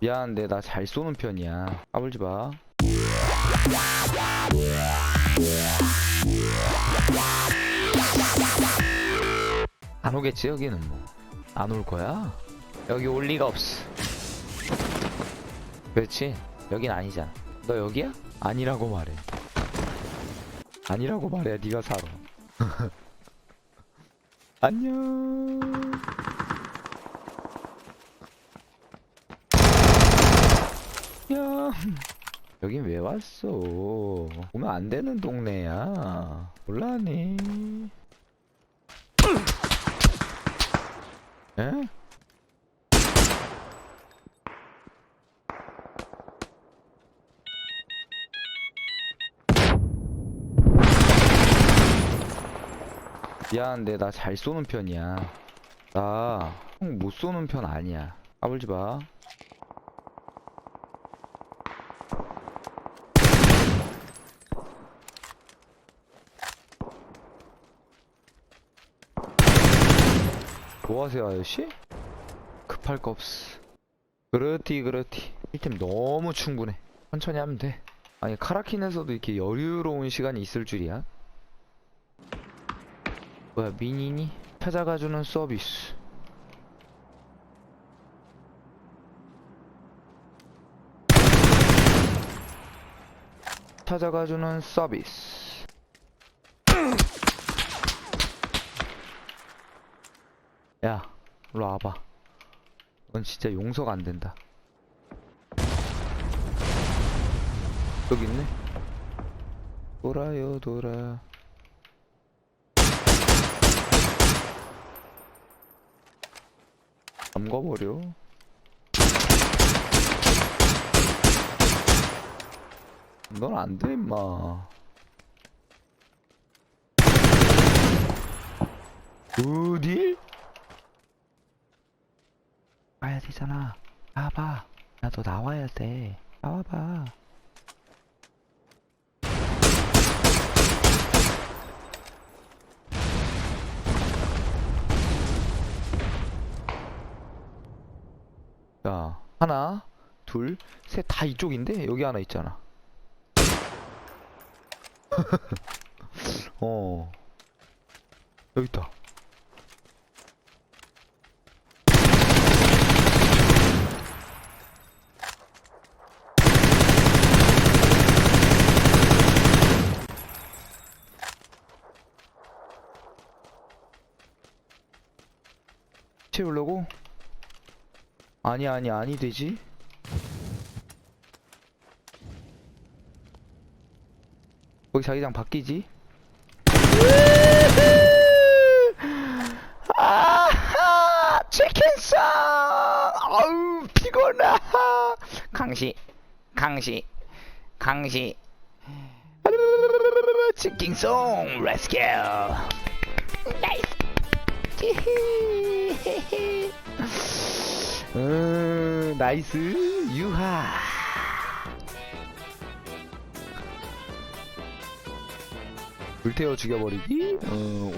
미안한데 나 잘 쏘는 편이야. 까불지 마. 안 오겠지 여기는 뭐? 안 올 거야? 여기 올 리가 없어. 그렇지. 여긴 아니잖아. 너 여기야? 아니라고 말해. 아니라고 말해야 네가 살아. 안녕 야 여긴 왜 왔어? 오면 안 되는 동네야. 몰라니 에? 미안한데 나 잘 쏘는 편이야. 나 못 쏘는 편 아니야. 까불지 마 뭐하세요 아저씨? 급할 거 없어. 그렇디 그렇디. 1템 너무 충분해. 천천히 하면 돼. 아니 카라킨에서도 이렇게 여유로운 시간이 있을 줄이야. 뭐야 미니니? 찾아가주는 서비스. 찾아가주는 서비스 야 일로 와봐. 넌 진짜 용서가 안 된다. 여기 있네? 돌아요 돌아. 잠가버려. 넌 안 돼 임마. 어 디? 가야 되잖아. 나와봐. 나도 나와야 돼. 나와봐. 자 하나 둘 셋 다 이쪽인데? 여기 하나 있잖아. 어. 여기 있다 채우려고? 아니 아니 아니 되지? 거기 자기장 바뀌지? 아하 치킨성 아우 피곤해 강시 강시 강시 치킨송 렛츠고 나이스 음, 나이스. 유하. 불태워 죽여버리기? 어,